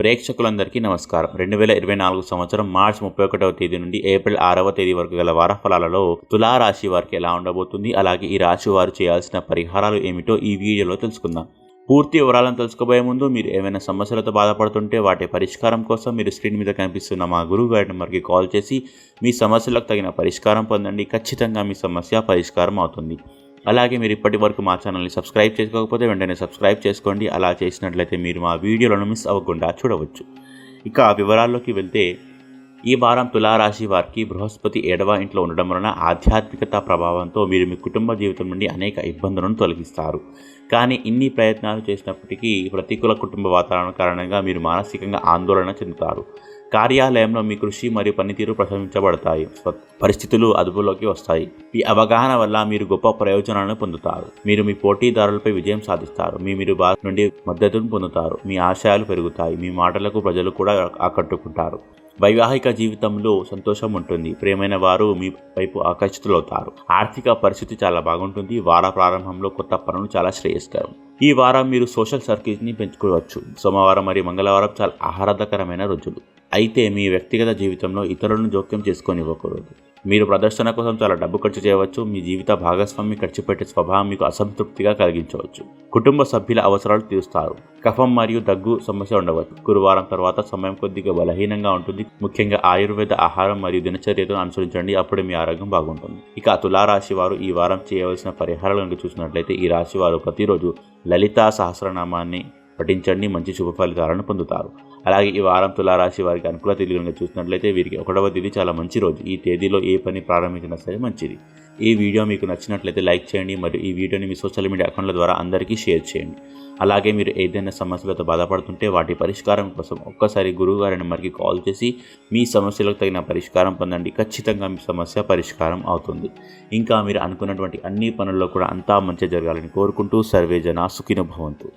ప్రేక్షకులందరికీ నమస్కారం. రెండు వేల ఇరవై నాలుగు సంవత్సరం మార్చి ముప్పై ఒకటవ తేదీ నుండి ఏప్రిల్ ఆరవ తేదీ వరకు గల వార ఫలాలలో తులా రాశి వారికి ఎలా ఉండబోతుంది అలాగే ఈ రాశి వారు చేయాల్సిన పరిహారాలు ఏమిటో ఈ వీడియోలో తెలుసుకుందాం. పూర్తి వివరాలను తెలుసుకోబోయే ముందు మీరు ఏమైనా సమస్యలతో బాధపడుతుంటే వాటి పరిష్కారం కోసం మీరు స్క్రీన్ మీద కనిపిస్తున్న మా గురువు గారి నెంబర్కి కాల్ చేసి మీ సమస్యలకు తగిన పరిష్కారం పొందండి. ఖచ్చితంగా మీ సమస్య పరిష్కారం అవుతుంది. అలాగే మీరు ఇప్పటి వరకు మా ఛానల్ని సబ్స్క్రైబ్ చేసుకోకపోతే వెంటనే సబ్స్క్రైబ్ చేసుకోండి. అలా చేసినట్లయితే మీరు మా వీడియోలను మిస్ అవ్వకుండా చూడవచ్చు. ఇక వివరాల్లోకి వెళ్తే ఈ వారం తులారాశి వారికి బృహస్పతి ఏడవ ఇంట్లో ఉండడం వలన ఆధ్యాత్మికత ప్రభావంతో మీరు మీ కుటుంబ జీవితం నుండి అనేక ఇబ్బందులను తొలగిస్తారు. కానీ ఇన్ని ప్రయత్నాలు చేసినప్పటికీ ప్రతికూల కుటుంబ వాతావరణం కారణంగా మీరు మానసికంగా ఆందోళన చెందుతారు. కార్యాలయంలో మీ కృషి మరియు పనితీరు ప్రశంసించబడతాయి. పరిస్థితులు అదుపులోకి వస్తాయి. ఈ అవగాహన వల్ల మీరు గొప్ప ప్రయోజనాలను పొందుతారు. మీరు మీ పోటీదారులపై విజయం సాధిస్తారు. మీ మీరు బాధ నుండి మద్దతును పొందుతారు. మీ ఆశయాలు పెరుగుతాయి. మీ మాటలకు ప్రజలు కూడా ఆకట్టుకుంటారు. వైవాహిక జీవితంలో సంతోషం ఉంటుంది. ప్రేమైన వారు మీ వైపు ఆకర్షితులవుతారు. ఆర్థిక పరిస్థితి చాలా బాగుంటుంది. వార ప్రారంభంలో కొత్త పనులు చాలా శ్రేయస్కరం. ఈ వారం మీరు సోషల్ సర్కిల్స్ని పెంచుకోవచ్చు. సోమవారం మరియు మంగళవారం చాలా ఆహ్లాదకరమైన రోజులు. అయితే మీ వ్యక్తిగత జీవితంలో ఇతరులను జోక్యం చేసుకొని ఇవ్వకూడదు. మీరు ప్రదర్శన కోసం చాలా డబ్బు ఖర్చు చేయవచ్చు. మీ జీవిత భాగస్వామి ఖర్చు పెట్టే స్వభావం మీకు అసంతృప్తిగా కలిగించవచ్చు. కుటుంబ సభ్యుల అవసరాలు తీరుస్తారు. కఫం మరియు దగ్గు సమస్య ఉండవచ్చు. గురువారం తర్వాత సమయం కొద్దిగా బలహీనంగా ఉంటుంది. ముఖ్యంగా ఆయుర్వేద ఆహారం మరియు దినచర్యను అనుసరించండి. అప్పుడు మీ ఆరోగ్యం బాగుంటుంది. ఇక తులారాశి వారు ఈ వారం చేయవలసిన పరిహారాలు కనుక చూసినట్లయితే ఈ రాశి వారు ప్రతిరోజు లలితా సహస్రనామాన్ని పఠించండి మంచి శుభ ఫలితాలను పొందుతారు. అలాగే ఈ వారం తులారాశి వారికి అనుకూల తేదీ కనుక చూసినట్లయితే వీరికి ఒకటవ తేదీ చాలా మంచి రోజు. ఈ తేదీలో ఏ పని ప్రారంభించినా సరే మంచిది. ఈ వీడియో మీకు నచ్చినట్లయితే లైక్ చేయండి మరియు ఈ వీడియోని మీ సోషల్ మీడియా అకౌంట్ల ద్వారా అందరికీ షేర్ చేయండి. అలాగే మీరు ఏదైనా సమస్యలతో బాధపడుతుంటే వాటి పరిష్కారం కోసం ఒక్కసారి గురువు గారి నెంబర్కి కాల్ చేసి మీ సమస్యలకు తగిన పరిష్కారం పొందండి. ఖచ్చితంగా మీ సమస్య పరిష్కారం అవుతుంది. ఇంకా మీరు అనుకున్నటువంటి అన్ని పనుల్లో కూడా అంతా మంచి జరగాలని కోరుకుంటూ సర్వే జన సుఖిన భవంతు.